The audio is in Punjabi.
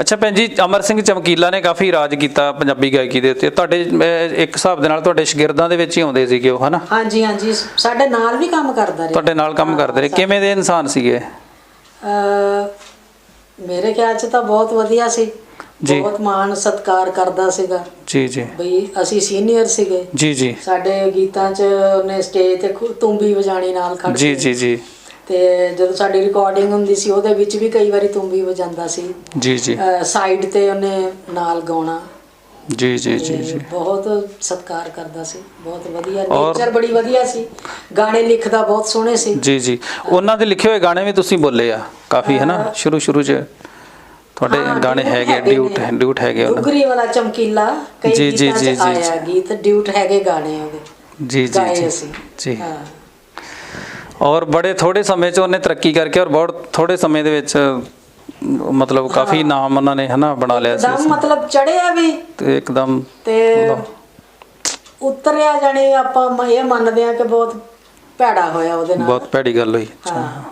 ਅੱਛਾ ਭੈਣ ਜੀ ਅਮਰ ਸਿੰਘ ਚਮਕੀਲਾ ਨੇ ਕਾਫੀ ਰਾਜ ਕੀਤਾ ਪੰਜਾਬੀ ਗਾਇਕੀ ਦੇ ਉੱਤੇ। ਤੁਹਾਡੇ ਅਹ, ਇੱਕ ਹਿਸਾਬ ਦੇ ਨਾਲ ਤੁਹਾਡੇ ਸ਼ਾਗਿਰਦਾਂ ਦੇ ਵਿੱਚ ਹੀ ਆਉਂਦੇ ਸੀਗੇ ਉਹ ਹਨਾ? ਹਾਂਜੀ ਹਾਂਜੀ। ਸਾਡੇ ਨਾਲ ਵੀ ਕੰਮ ਕਰਦਾ ਰਿਹਾ। ਤੁਹਾਡੇ ਨਾਲ ਕੰਮ ਕਰਦੇ ਰਹੇ। ਕਿਵੇਂ ਦੇ ਇਨਸਾਨ ਸੀਗੇ? ਅਹ ਮੇਰੇ ਖਿਆਲ 'ਚ ਤਾਂ ਬਹੁਤ ਵਧੀਆ ਸੀ। ਜੀ। ਬਹੁਤ ਮਾਣ ਸਤਿਕਾਰ ਕਰਦਾ ਸੀਗਾ। ਜੀ ਜੀ। ਬਈ ਅਸੀਂ ਸੀਨੀਅਰ ਸੀਗੇ। ਜੀ ਜੀ। ਸਾਡੇ ਗੀਤਾਂ 'ਚ ਉਹਨੇ ਸਟੇਜ ਤੇ ਖੁ- ਤੂੰਬੀ ਵਜਾਣੀ ਨਾਲ ਖੜ ਜੀ ਕੇ। ਜੀ ਜੀ। ਤੇ ਜਦੋਂ ਸਾਡੀ ਰਿਕਾਰਡਿੰਗ ਹੁੰਦੀ ਸੀ ਉਹਦੇ ਵਿੱਚ ਵੀ ਕਈ ਵਾਰੀ ਤੂੰਬੀ ਵਜਾਉਂਦਾ ਸੀ। ਜੀ ਜੀ। ਸਾਈਡ ਤੇ ਉਹਨੇ ਨਾਲ ਗਾਉਣਾ। ਜੀ ਜੀ ਜੀ ਜੀ। ਬਹੁਤ ਸਤਿਕਾਰ ਕਰਦਾ ਸੀ। ਬਹੁਤ ਵਧੀਆ ਨੇਚਰ ਬੜੀ ਵਧੀਆ ਸੀ। ਗਾਣੇ ਲਿਖਦਾ ਬਹੁਤ ਸੋਹਣੇ ਸੀ। ਜੀ ਜੀ। ਉਹਨਾਂ ਦੇ ਲਿਖੇ ਹੋਏ ਗਾਣੇ ਵੀ ਤੁਸੀਂ ਬੋਲੇ ਆ। ਕਾਫੀ ਹਨਾ ਸ਼ੁਰੂ ਸ਼ੁਰੂ ਚ ਤੁਹਾਡੇ ਹਾਂ, ਗਾਣੇ ਡਿਊਟ ਹੈਗੇ ਹੈਗੇ ਡਿਊਟ ਨੇ। ਡਿਊਟ ਹੈਗੇ ਉਹਨਾਂ ਦੇ। ਡੁਗਰੀ ਵਾਲਾ ਚਮਕੀਲਾ ਕਈ ਜੀ, ਜੀ, ਗੀਤਾਂ ਜੀ, 'ਚ ਜੀ, ਆਇਆ ਗੀਤ ਡਿਊਟ ਹੈਗੇ ਗਾਣੇ ਉਹਦੇ। ਜੀ ਜੀ ਗਾਏ ਜੀ। ਅਸੀਂ। ਜੀ। ਹਾਂ। ਔਰ ਬੜੇ ਥੋੜੇ ਸਮੇਂ 'ਚ ਉਹਨੇ ਤਰੱਕੀ ਕਰਕੇ ਔਰ ਬਹੁਤ ਥੋੜੇ ਸਮੇਂ ਦੇ ਵਿੱਚ ਮਤਲਬ ਕਾਫੀ ਨਾਮ ਉਹਨਾਂ ਨੇ ਹਨਾ ਬਣਾ ਲਿਆ ਦਮ ਸੀ ਮਤਲਬ ਚੜਿਆ ਵੀ ਤੇ ਇੱਕਦਮ ਤੇ ਉਤਰਿਆ ਜਾਣੀ ਆਪਾਂ ਇਹ ਮੰਨਦੇ ਆ ਕਿ ਬਹੁਤ ਭੈੜਾ ਹੋਇਆ ਉਹਦੇ ਨਾਲ। ਬਹੁਤ ਭੈੜੀ ਗੱਲ ਹੋਈ। ਹਾਂ।